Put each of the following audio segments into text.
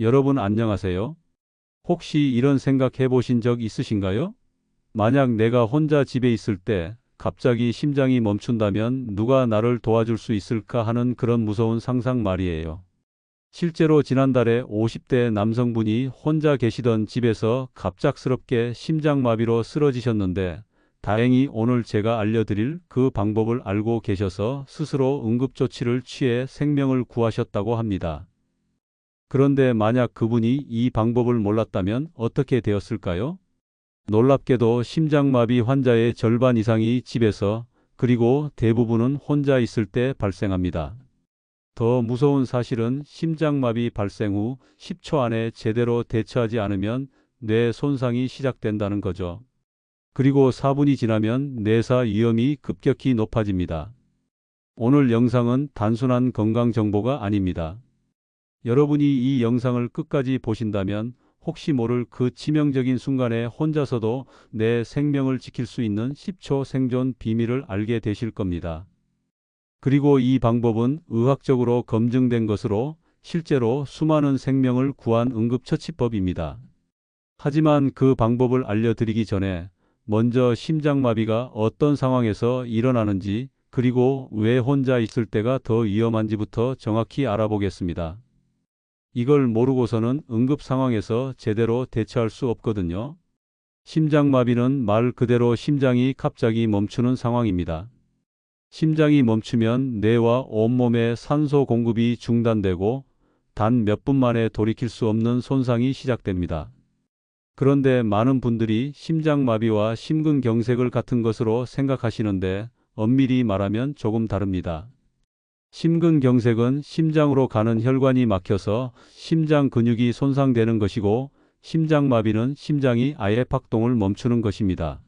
여러분 안녕하세요. 혹시 이런 생각 해보신 적 있으신가요? 만약 내가 혼자 집에 있을 때 갑자기 심장이 멈춘다면 누가 나를 도와줄 수 있을까 하는 그런 무서운 상상 말이에요. 실제로 지난달에 50대 남성분이 혼자 계시던 집에서 갑작스럽게 심장마비로 쓰러지셨는데 다행히 오늘 제가 알려드릴 그 방법을 알고 계셔서 스스로 응급조치를 취해 생명을 구하셨다고 합니다. 그런데 만약 그분이 이 방법을 몰랐다면 어떻게 되었을까요? 놀랍게도 심장마비 환자의 절반 이상이 집에서 그리고 대부분은 혼자 있을 때 발생합니다. 더 무서운 사실은 심장마비 발생 후 10초 안에 제대로 대처하지 않으면 뇌 손상이 시작된다는 거죠. 그리고 4분이 지나면 뇌사 위험이 급격히 높아집니다. 오늘 영상은 단순한 건강 정보가 아닙니다. 여러분이 이 영상을 끝까지 보신다면 혹시 모를 그 치명적인 순간에 혼자서도 내 생명을 지킬 수 있는 10초 생존 비밀을 알게 되실 겁니다. 그리고 이 방법은 의학적으로 검증된 것으로 실제로 수많은 생명을 구한 응급처치법입니다. 하지만 그 방법을 알려드리기 전에 먼저 심장마비가 어떤 상황에서 일어나는지 그리고 왜 혼자 있을 때가 더 위험한지부터 정확히 알아보겠습니다. 이걸 모르고서는 응급 상황에서 제대로 대처할 수 없거든요. 심장마비는 말 그대로 심장이 갑자기 멈추는 상황입니다. 심장이 멈추면 뇌와 온몸의 산소 공급이 중단되고 단 몇 분 만에 돌이킬 수 없는 손상이 시작됩니다. 그런데 많은 분들이 심장마비와 심근경색을 같은 것으로 생각하시는데 엄밀히 말하면 조금 다릅니다. 심근경색은 심장으로 가는 혈관이 막혀서 심장 근육이 손상되는 것이고 심장마비는 심장이 아예 박동을 멈추는 것입니다.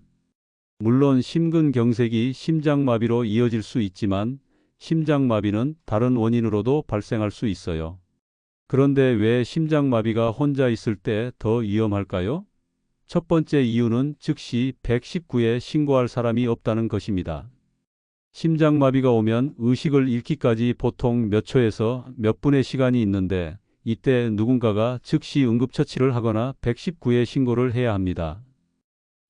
물론 심근경색이 심장마비로 이어질 수 있지만 심장마비는 다른 원인으로도 발생할 수 있어요. 그런데 왜 심장마비가 혼자 있을 때 더 위험할까요? 첫 번째 이유는 즉시 119에 신고할 사람이 없다는 것입니다. 심장마비가 오면 의식을 잃기까지 보통 몇 초에서 몇 분의 시간이 있는데 이때 누군가가 즉시 응급처치를 하거나 119에 신고를 해야 합니다.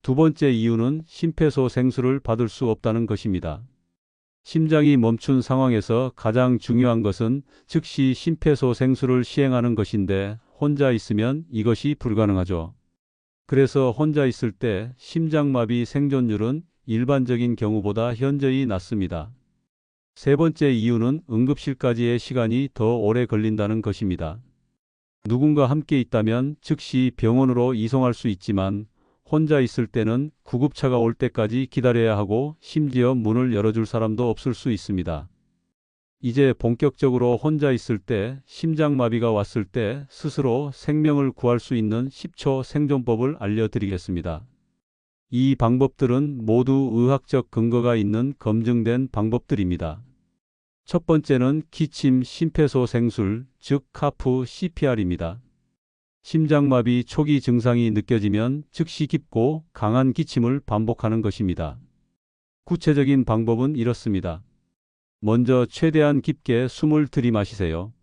두 번째 이유는 심폐소생술을 받을 수 없다는 것입니다. 심장이 멈춘 상황에서 가장 중요한 것은 즉시 심폐소생술을 시행하는 것인데 혼자 있으면 이것이 불가능하죠. 그래서 혼자 있을 때 심장마비 생존율은 일반적인 경우보다 현저히 낮습니다. 세 번째 이유는 응급실까지의 시간이 더 오래 걸린다는 것입니다. 누군가 함께 있다면 즉시 병원으로 이송할 수 있지만 혼자 있을 때는 구급차가 올 때까지 기다려야 하고 심지어 문을 열어줄 사람도 없을 수 있습니다. 이제 본격적으로 혼자 있을 때 심장마비가 왔을 때 스스로 생명을 구할 수 있는 10초 생존법을 알려드리겠습니다. 이 방법들은 모두 의학적 근거가 있는 검증된 방법들입니다. 첫 번째는 기침 심폐소생술, 즉 카프 CPR입니다. 심장마비 초기 증상이 느껴지면 즉시 깊고 강한 기침을 반복하는 것입니다. 구체적인 방법은 이렇습니다. 먼저 최대한 깊게 숨을 들이마시세요.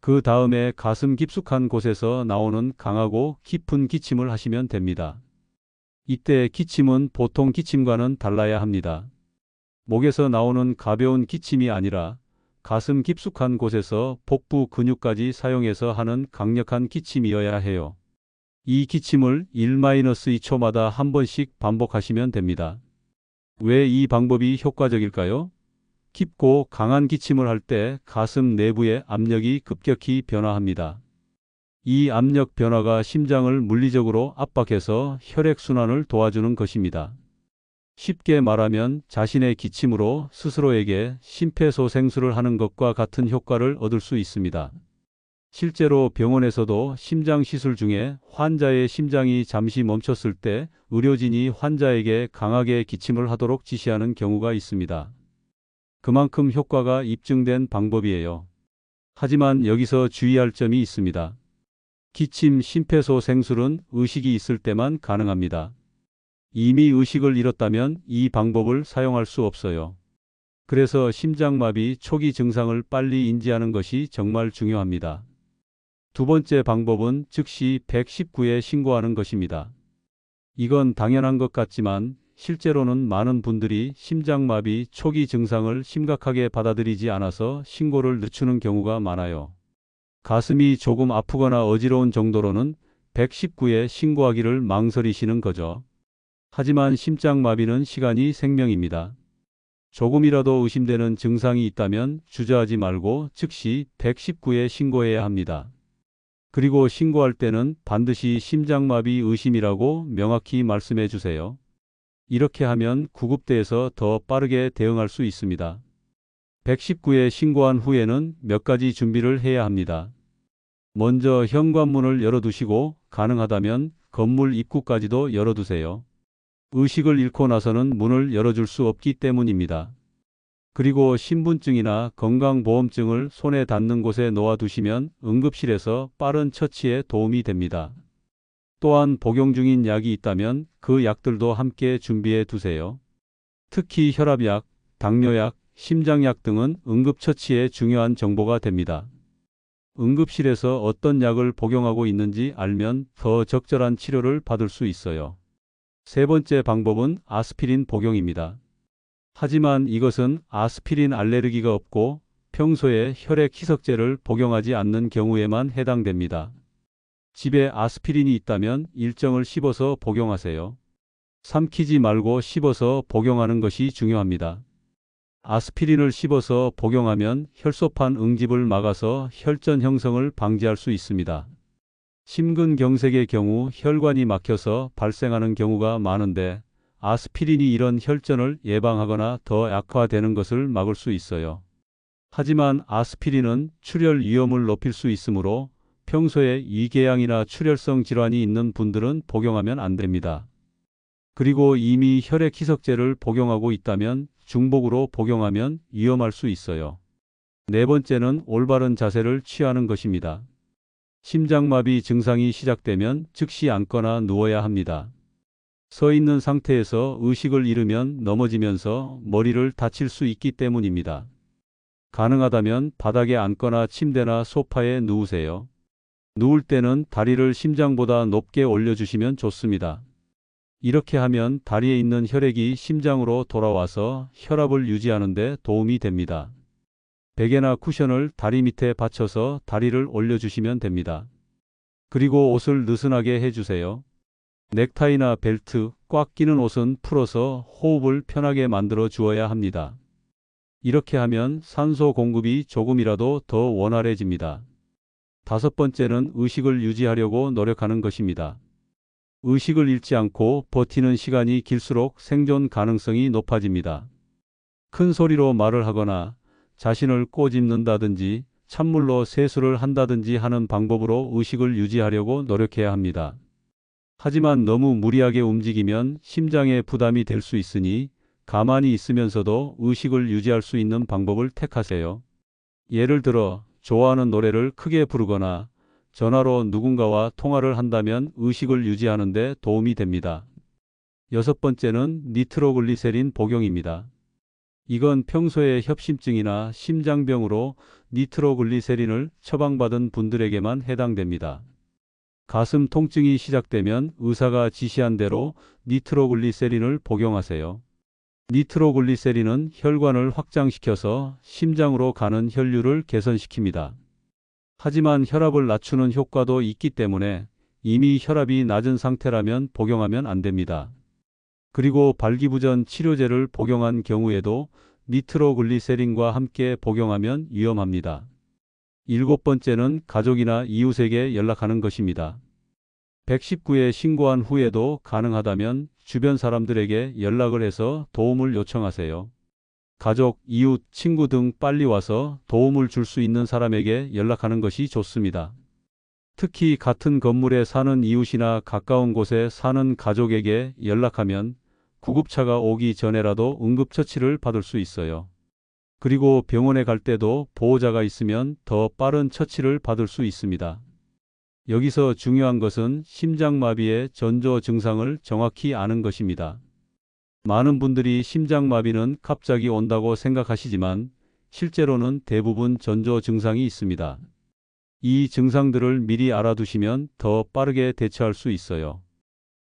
그 다음에 가슴 깊숙한 곳에서 나오는 강하고 깊은 기침을 하시면 됩니다. 이때 기침은 보통 기침과는 달라야 합니다. 목에서 나오는 가벼운 기침이 아니라 가슴 깊숙한 곳에서 복부 근육까지 사용해서 하는 강력한 기침이어야 해요. 이 기침을 1-2초마다 한 번씩 반복하시면 됩니다. 왜 이 방법이 효과적일까요? 깊고 강한 기침을 할 때 가슴 내부의 압력이 급격히 변화합니다. 이 압력 변화가 심장을 물리적으로 압박해서 혈액순환을 도와주는 것입니다. 쉽게 말하면 자신의 기침으로 스스로에게 심폐소생술을 하는 것과 같은 효과를 얻을 수 있습니다. 실제로 병원에서도 심장 시술 중에 환자의 심장이 잠시 멈췄을 때 의료진이 환자에게 강하게 기침을 하도록 지시하는 경우가 있습니다. 그만큼 효과가 입증된 방법이에요. 하지만 여기서 주의할 점이 있습니다. 기침 심폐소생술은 의식이 있을 때만 가능합니다. 이미 의식을 잃었다면 이 방법을 사용할 수 없어요. 그래서 심장마비 초기 증상을 빨리 인지하는 것이 정말 중요합니다. 두 번째 방법은 즉시 119에 신고하는 것입니다. 이건 당연한 것 같지만 실제로는 많은 분들이 심장마비 초기 증상을 심각하게 받아들이지 않아서 신고를 늦추는 경우가 많아요. 가슴이 조금 아프거나 어지러운 정도로는 119에 신고하기를 망설이시는 거죠. 하지만 심장마비는 시간이 생명입니다. 조금이라도 의심되는 증상이 있다면 주저하지 말고 즉시 119에 신고해야 합니다. 그리고 신고할 때는 반드시 심장마비 의심이라고 명확히 말씀해 주세요. 이렇게 하면 구급대에서 더 빠르게 대응할 수 있습니다. 119에 신고한 후에는 몇 가지 준비를 해야 합니다. 먼저 현관문을 열어두시고 가능하다면 건물 입구까지도 열어두세요. 의식을 잃고 나서는 문을 열어줄 수 없기 때문입니다. 그리고 신분증이나 건강보험증을 손에 닿는 곳에 놓아두시면 응급실에서 빠른 처치에 도움이 됩니다. 또한 복용 중인 약이 있다면 그 약들도 함께 준비해 두세요. 특히 혈압약, 당뇨약, 심장약 등은 응급처치에 중요한 정보가 됩니다. 응급실에서 어떤 약을 복용하고 있는지 알면 더 적절한 치료를 받을 수 있어요. 세 번째 방법은 아스피린 복용입니다. 하지만 이것은 아스피린 알레르기가 없고 평소에 혈액 희석제를 복용하지 않는 경우에만 해당됩니다. 집에 아스피린이 있다면 일정을 씹어서 복용하세요. 삼키지 말고 씹어서 복용하는 것이 중요합니다. 아스피린을 씹어서 복용하면 혈소판 응집을 막아서 혈전 형성을 방지할 수 있습니다. 심근경색의 경우 혈관이 막혀서 발생하는 경우가 많은데 아스피린이 이런 혈전을 예방하거나 더 약화되는 것을 막을 수 있어요. 하지만 아스피린은 출혈 위험을 높일 수 있으므로 평소에 위궤양이나 출혈성 질환이 있는 분들은 복용하면 안 됩니다. 그리고 이미 혈액 희석제를 복용하고 있다면 중복으로 복용하면 위험할 수 있어요. 네 번째는 올바른 자세를 취하는 것입니다. 심장마비 증상이 시작되면 즉시 앉거나 누워야 합니다. 서 있는 상태에서 의식을 잃으면 넘어지면서 머리를 다칠 수 있기 때문입니다. 가능하다면 바닥에 앉거나 침대나 소파에 누우세요. 누울 때는 다리를 심장보다 높게 올려주시면 좋습니다. 이렇게 하면 다리에 있는 혈액이 심장으로 돌아와서 혈압을 유지하는 데 도움이 됩니다. 베개나 쿠션을 다리 밑에 받쳐서 다리를 올려주시면 됩니다. 그리고 옷을 느슨하게 해주세요. 넥타이나 벨트, 꽉 끼는 옷은 풀어서 호흡을 편하게 만들어 주어야 합니다. 이렇게 하면 산소 공급이 조금이라도 더 원활해집니다. 다섯 번째는 의식을 유지하려고 노력하는 것입니다. 의식을 잃지 않고 버티는 시간이 길수록 생존 가능성이 높아집니다. 큰 소리로 말을 하거나 자신을 꼬집는다든지 찬물로 세수를 한다든지 하는 방법으로 의식을 유지하려고 노력해야 합니다. 하지만 너무 무리하게 움직이면 심장에 부담이 될 수 있으니 가만히 있으면서도 의식을 유지할 수 있는 방법을 택하세요. 예를 들어 좋아하는 노래를 크게 부르거나 전화로 누군가와 통화를 한다면 의식을 유지하는 데 도움이 됩니다. 여섯 번째는 니트로글리세린 복용입니다. 이건 평소에 협심증이나 심장병으로 니트로글리세린을 처방받은 분들에게만 해당됩니다. 가슴 통증이 시작되면 의사가 지시한 대로 니트로글리세린을 복용하세요. 니트로글리세린은 혈관을 확장시켜서 심장으로 가는 혈류를 개선시킵니다. 하지만 혈압을 낮추는 효과도 있기 때문에 이미 혈압이 낮은 상태라면 복용하면 안 됩니다. 그리고 발기부전 치료제를 복용한 경우에도 니트로글리세린과 함께 복용하면 위험합니다. 일곱 번째는 가족이나 이웃에게 연락하는 것입니다. 119에 신고한 후에도 가능하다면 주변 사람들에게 연락을 해서 도움을 요청하세요. 가족, 이웃, 친구 등 빨리 와서 도움을 줄 수 있는 사람에게 연락하는 것이 좋습니다. 특히 같은 건물에 사는 이웃이나 가까운 곳에 사는 가족에게 연락하면 구급차가 오기 전에라도 응급처치를 받을 수 있어요. 그리고 병원에 갈 때도 보호자가 있으면 더 빠른 처치를 받을 수 있습니다. 여기서 중요한 것은 심장마비의 전조 증상을 정확히 아는 것입니다. 많은 분들이 심장마비는 갑자기 온다고 생각하시지만 실제로는 대부분 전조 증상이 있습니다. 이 증상들을 미리 알아두시면 더 빠르게 대처할 수 있어요.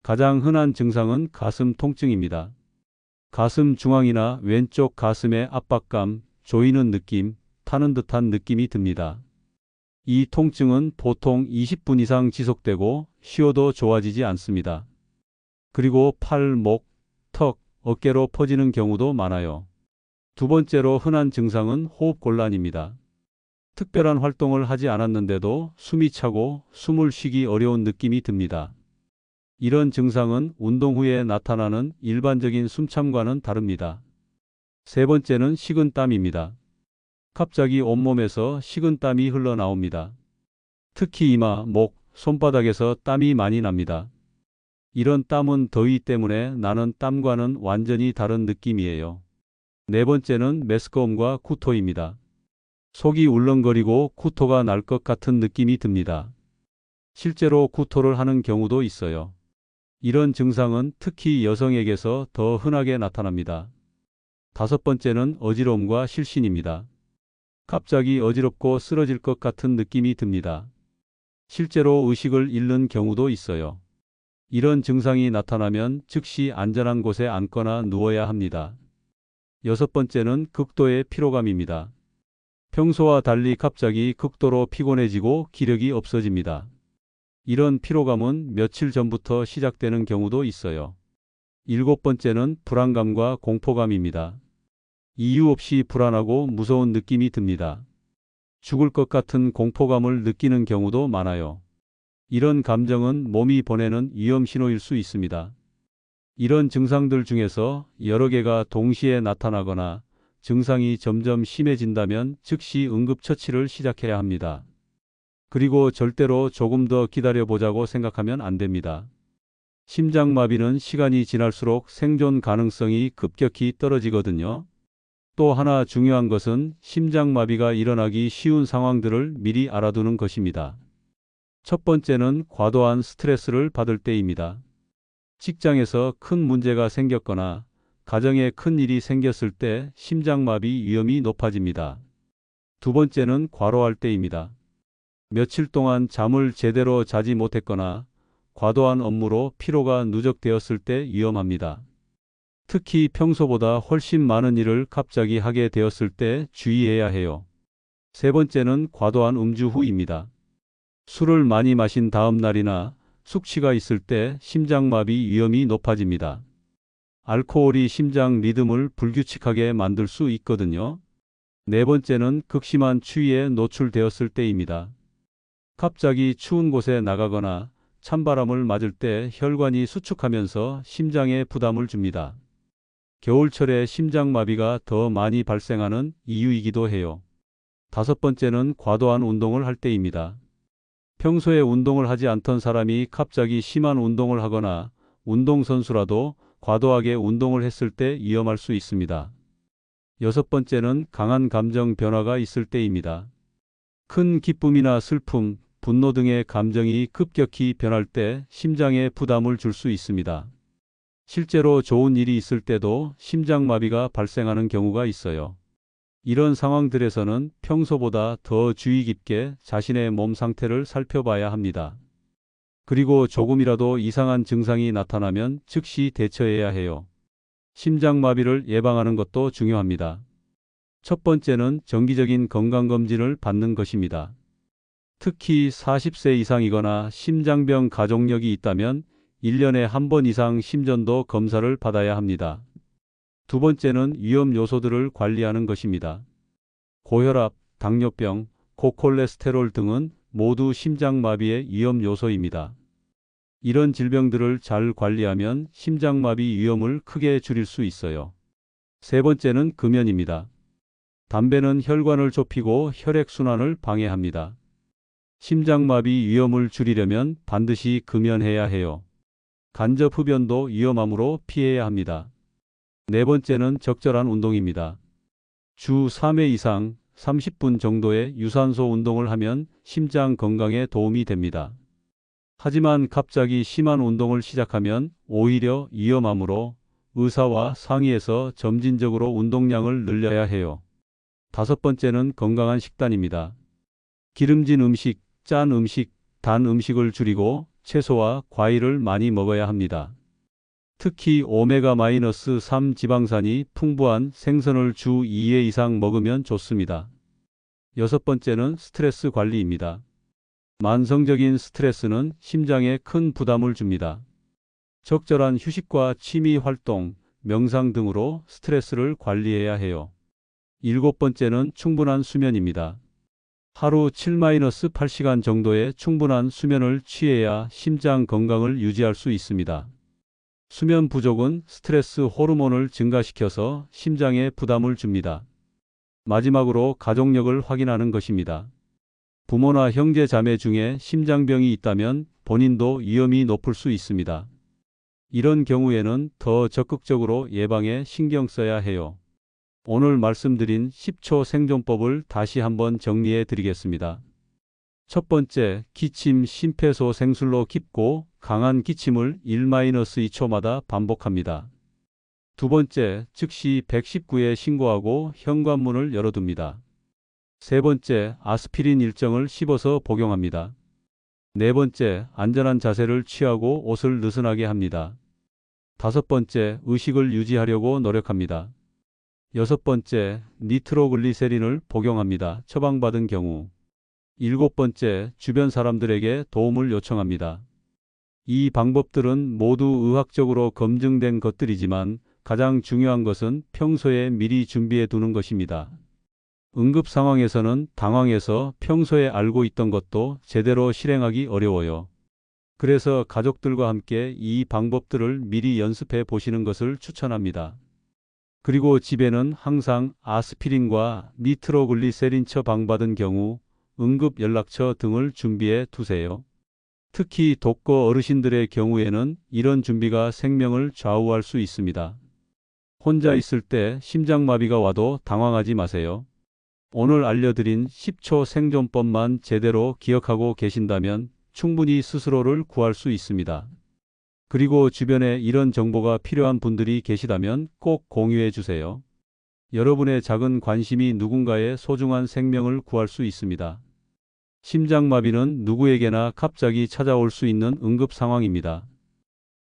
가장 흔한 증상은 가슴 통증입니다. 가슴 중앙이나 왼쪽 가슴의 압박감, 조이는 느낌, 타는 듯한 느낌이 듭니다. 이 통증은 보통 20분 이상 지속되고 쉬어도 좋아지지 않습니다. 그리고 팔, 목, 턱, 어깨로 퍼지는 경우도 많아요. 두 번째로 흔한 증상은 호흡 곤란입니다. 특별한 활동을 하지 않았는데도 숨이 차고 숨을 쉬기 어려운 느낌이 듭니다. 이런 증상은 운동 후에 나타나는 일반적인 숨참과는 다릅니다. 세 번째는 식은땀입니다. 갑자기 온몸에서 식은땀이 흘러나옵니다. 특히 이마, 목, 손바닥에서 땀이 많이 납니다. 이런 땀은 더위 때문에 나는 땀과는 완전히 다른 느낌이에요. 네 번째는 메스꺼움과 구토입니다. 속이 울렁거리고 구토가 날 것 같은 느낌이 듭니다. 실제로 구토를 하는 경우도 있어요. 이런 증상은 특히 여성에게서 더 흔하게 나타납니다. 다섯 번째는 어지러움과 실신입니다. 갑자기 어지럽고 쓰러질 것 같은 느낌이 듭니다. 실제로 의식을 잃는 경우도 있어요. 이런 증상이 나타나면 즉시 안전한 곳에 앉거나 누워야 합니다. 여섯 번째는 극도의 피로감입니다. 평소와 달리 갑자기 극도로 피곤해지고 기력이 없어집니다. 이런 피로감은 며칠 전부터 시작되는 경우도 있어요. 일곱 번째는 불안감과 공포감입니다. 이유 없이 불안하고 무서운 느낌이 듭니다. 죽을 것 같은 공포감을 느끼는 경우도 많아요. 이런 감정은 몸이 보내는 위험 신호일 수 있습니다. 이런 증상들 중에서 여러 개가 동시에 나타나거나 증상이 점점 심해진다면 즉시 응급처치를 시작해야 합니다. 그리고 절대로 조금 더 기다려보자고 생각하면 안 됩니다. 심장마비는 시간이 지날수록 생존 가능성이 급격히 떨어지거든요. 또 하나 중요한 것은 심장마비가 일어나기 쉬운 상황들을 미리 알아두는 것입니다. 첫 번째는 과도한 스트레스를 받을 때입니다. 직장에서 큰 문제가 생겼거나 가정에 큰 일이 생겼을 때 심장마비 위험이 높아집니다. 두 번째는 과로할 때입니다. 며칠 동안 잠을 제대로 자지 못했거나 과도한 업무로 피로가 누적되었을 때 위험합니다. 특히 평소보다 훨씬 많은 일을 갑자기 하게 되었을 때 주의해야 해요. 세 번째는 과도한 음주 후입니다. 술을 많이 마신 다음 날이나 숙취가 있을 때 심장마비 위험이 높아집니다. 알코올이 심장 리듬을 불규칙하게 만들 수 있거든요. 네 번째는 극심한 추위에 노출되었을 때입니다. 갑자기 추운 곳에 나가거나 찬바람을 맞을 때 혈관이 수축하면서 심장에 부담을 줍니다. 겨울철에 심장마비가 더 많이 발생하는 이유이기도 해요. 다섯 번째는 과도한 운동을 할 때입니다. 평소에 운동을 하지 않던 사람이 갑자기 심한 운동을 하거나 운동선수라도 과도하게 운동을 했을 때 위험할 수 있습니다. 여섯 번째는 강한 감정 변화가 있을 때입니다. 큰 기쁨이나 슬픔, 분노 등의 감정이 급격히 변할 때 심장에 부담을 줄 수 있습니다. 실제로 좋은 일이 있을 때도 심장마비가 발생하는 경우가 있어요. 이런 상황들에서는 평소보다 더 주의 깊게 자신의 몸 상태를 살펴봐야 합니다. 그리고 조금이라도 이상한 증상이 나타나면 즉시 대처해야 해요. 심장마비를 예방하는 것도 중요합니다. 첫 번째는 정기적인 건강검진을 받는 것입니다. 특히 40세 이상이거나 심장병 가족력이 있다면 1년에 한 번 이상 심전도 검사를 받아야 합니다. 두 번째는 위험 요소들을 관리하는 것입니다. 고혈압, 당뇨병, 고콜레스테롤 등은 모두 심장마비의 위험 요소입니다. 이런 질병들을 잘 관리하면 심장마비 위험을 크게 줄일 수 있어요. 세 번째는 금연입니다. 담배는 혈관을 좁히고 혈액순환을 방해합니다. 심장마비 위험을 줄이려면 반드시 금연해야 해요. 간접 흡연도 위험하므로 피해야 합니다. 네 번째는 적절한 운동입니다. 주 3회 이상 30분 정도의 유산소 운동을 하면 심장 건강에 도움이 됩니다. 하지만 갑자기 심한 운동을 시작하면 오히려 위험하므로 의사와 상의해서 점진적으로 운동량을 늘려야 해요. 다섯 번째는 건강한 식단입니다. 기름진 음식, 짠 음식, 단 음식을 줄이고 채소와 과일을 많이 먹어야 합니다. 특히 오메가-3 지방산이 풍부한 생선을 주 2회 이상 먹으면 좋습니다. 여섯 번째는 스트레스 관리입니다. 만성적인 스트레스는 심장에 큰 부담을 줍니다. 적절한 휴식과 취미 활동, 명상 등으로 스트레스를 관리해야 해요. 일곱 번째는 충분한 수면입니다. 하루 7-8시간 정도의 충분한 수면을 취해야 심장 건강을 유지할 수 있습니다. 수면 부족은 스트레스 호르몬을 증가시켜서 심장에 부담을 줍니다. 마지막으로 가족력을 확인하는 것입니다. 부모나 형제 자매 중에 심장병이 있다면 본인도 위험이 높을 수 있습니다. 이런 경우에는 더 적극적으로 예방에 신경 써야 해요. 오늘 말씀드린 10초 생존법을 다시 한번 정리해 드리겠습니다. 첫 번째, 기침 심폐소생술로 깊고 강한 기침을 1-2초마다 반복합니다. 두 번째, 즉시 119에 신고하고 현관문을 열어둡니다. 세 번째, 아스피린 일정을 씹어서 복용합니다. 네 번째, 안전한 자세를 취하고 옷을 느슨하게 합니다. 다섯 번째, 의식을 유지하려고 노력합니다. 여섯 번째, 니트로글리세린을 복용합니다. 처방받은 경우. 일곱 번째, 주변 사람들에게 도움을 요청합니다. 이 방법들은 모두 의학적으로 검증된 것들이지만 가장 중요한 것은 평소에 미리 준비해 두는 것입니다. 응급 상황에서는 당황해서 평소에 알고 있던 것도 제대로 실행하기 어려워요. 그래서 가족들과 함께 이 방법들을 미리 연습해 보시는 것을 추천합니다. 그리고 집에는 항상 아스피린과 니트로글리세린 처 방받은 경우 응급 연락처 등을 준비해 두세요. 특히 독거 어르신들의 경우에는 이런 준비가 생명을 좌우할 수 있습니다. 혼자 있을 때 심장마비가 와도 당황하지 마세요. 오늘 알려드린 10초 생존법만 제대로 기억하고 계신다면 충분히 스스로를 구할 수 있습니다. 그리고 주변에 이런 정보가 필요한 분들이 계시다면 꼭 공유해 주세요. 여러분의 작은 관심이 누군가의 소중한 생명을 구할 수 있습니다. 심장마비는 누구에게나 갑자기 찾아올 수 있는 응급 상황입니다.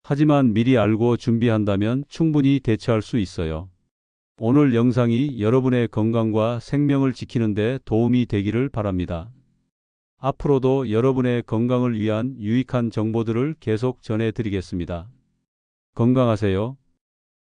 하지만 미리 알고 준비한다면 충분히 대처할 수 있어요. 오늘 영상이 여러분의 건강과 생명을 지키는 데 도움이 되기를 바랍니다. 앞으로도 여러분의 건강을 위한 유익한 정보들을 계속 전해드리겠습니다. 건강하세요.